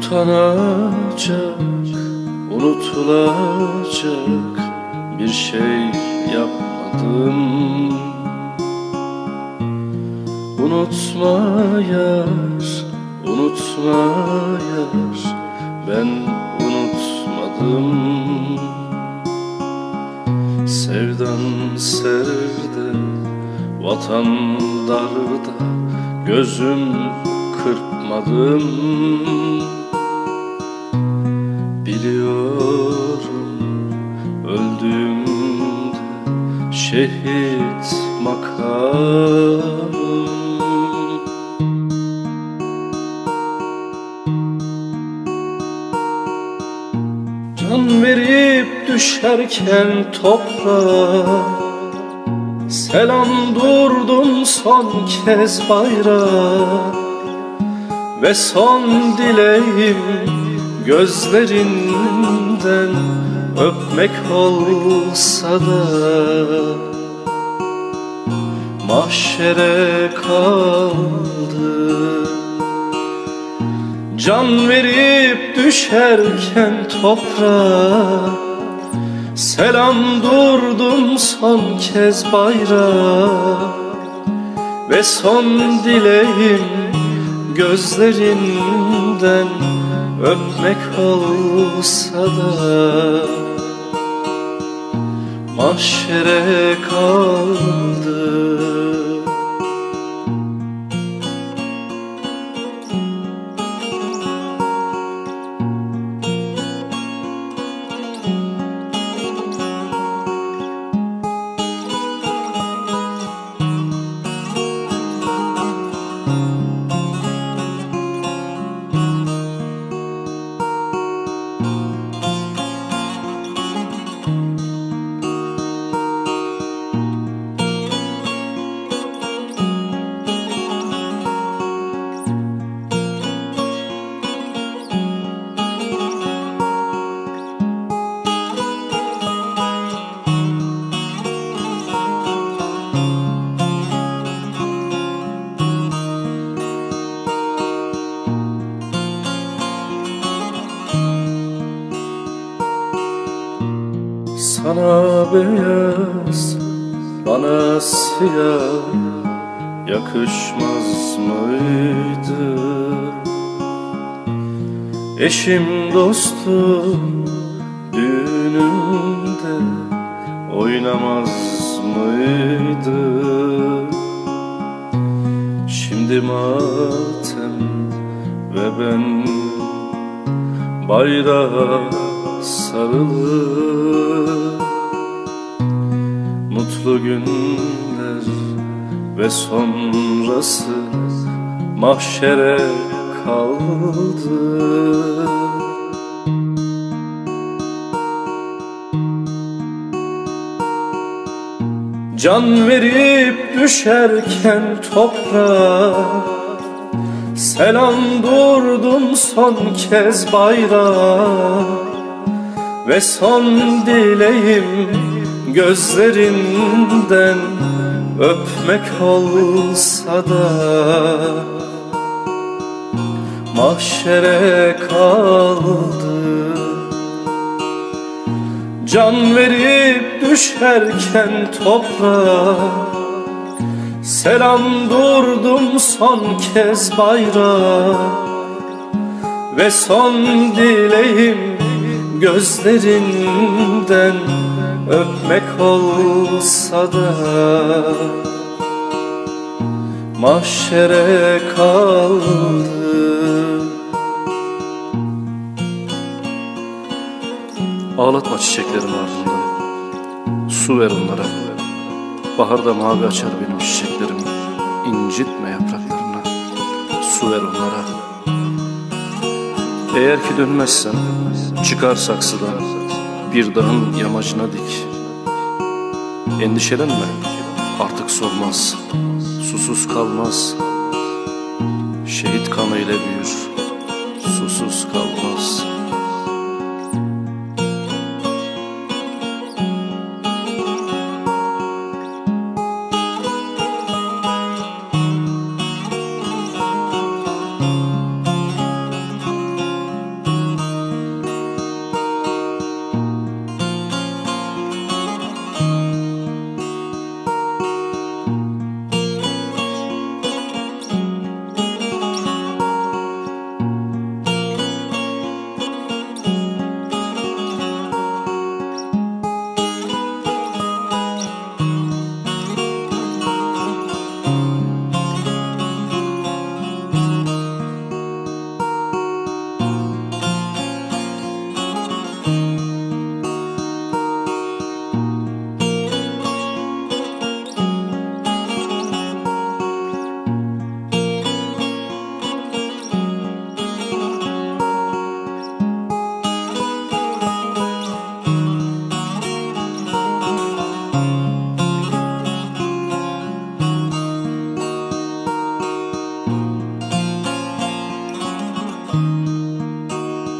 Utanacak, unutulacak bir şey yapmadım Unutma yar, unutma yar Ben unutmadım. Sevdan serde, vatan darda Gözüm kırpmadım şehit makamım Can verip düşerken toprağa Selam durdum son kez bayrağa. Ve son dileğim gözlerinden Öpmek olsa da Mahşere kaldı. Can verip düşerken toprağa Selam durdum son kez bayrağa. Ve son dileğim gözlerinden Öpmek olsa da Mahşere kaldı Sana beyaz, bana siyah yakışmaz mıydı? Eşim dostum düğünümde oynamaz mıydı? Şimdi matem ve ben bayrağa sarılı Mutlu günler ve sonrası mahşere kaldı. Can verip düşerken toprağa Selam durdum son kez bayrağa Ve son dileğim gözlerinden Öpmek olsa da Mahşere kaldı. Can verip düşerken toprağa Selam durdum son kez bayrağa Ve son dileğim gözlerinden Öpmek olsa da Mahşere kaldı. Ağlatma çiçeklerin ardından Su ver onlara. Baharda mavi açar benim çiçeklerim. İncitme yapraklarına. Su ver onlara Eğer ki dönmezsen Çıkar saksıdan Bir dağın yamacına dik. Endişelenme Artık solmaz Susuz kalmaz. Şehit kanı ile büyür Susuz kalmaz